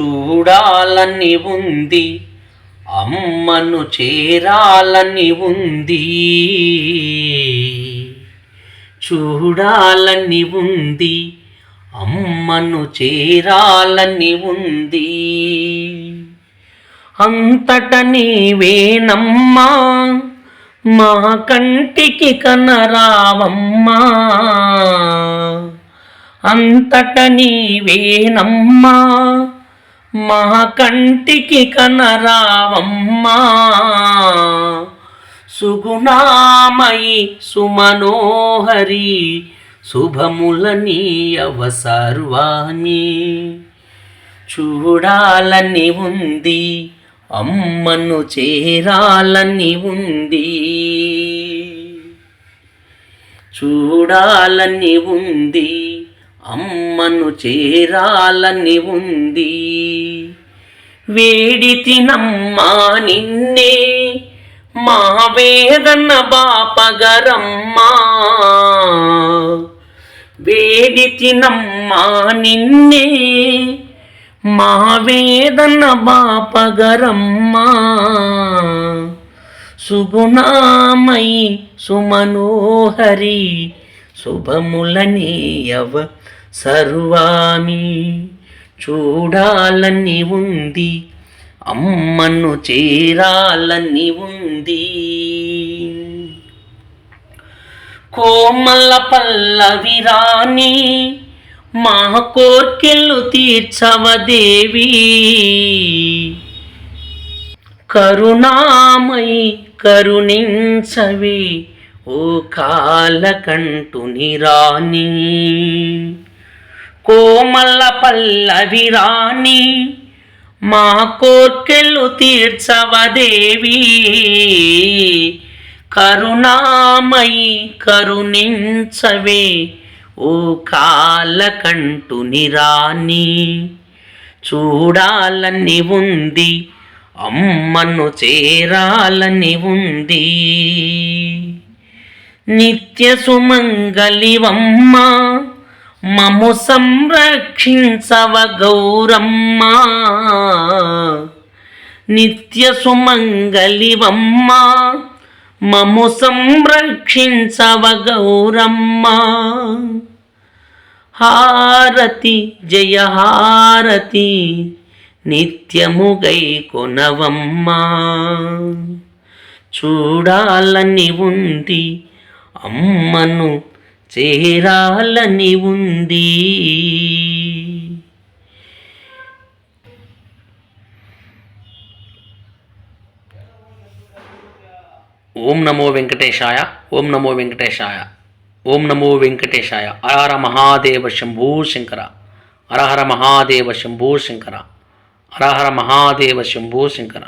చూడాలని ఉంది. అమ్మను చేరాలని ఉంది. చూడాలని ఉంది. అమ్మను చేరాలని ఉంది. అంతట నీవేనమ్మా మా కంటికి కనరావమ్మా. అంతట నీవేనమ్మా మా కంటికి కనరావమ్మా. సుగుణామయి సుమనోహరి శుభములని సర్వాణి చూడాలని ఉంది అమ్మను చేరాలని ఉంది. చూడాలని ఉంది అమ్మను చేరాలని ఉంది. వేడి తినమ్మా నిన్నే మా వేదన బాపగరమ్మా వేడి తినమ్మా నిన్నే మా వేదన బాపగరమ్మా సుగుణామయి సుమనోహరి శుభములనీయవ సర్వామి. చూడాలని ఉంది అమ్మను చేరాలని ఉంది. కోమల పల్లవి రాణి మా కోర్కెళ్ళు తీర్చవదేవి కరుణామయి కరుణించవి ఓ కాలకంటుని రాణి కోమల పల్లవి రాణి మా కోర్కెలు తీర్చవదేవి కరుణామయి కరుణించవే ఓ కాలకంటుని రాణి చూడాలని ఉంది అమ్మను చేరాలని ఉంది. నిత్య సుమంగళివమ్మ మము సంరక్షించవ గౌరమ్మ. నిత్య సుమంగళివమ్మ మము సంరక్షించవ గౌరమ్మ. హారతి జయ హారతి నిత్యముగై కొనవమ్మా. చూడాలని ఉంది అమ్మను చేరాలని ఉంది. ఓం నమో వెంకటేశాయ ఓం నమో వెంకటేశాయ ఓం నమో వెంకటేశాయ. అరహర మహాదేవ శంభూ శంకర అరహర మహాదేవ శంభూ శంకర అరహర మహాదేవ శంభూ శంకర.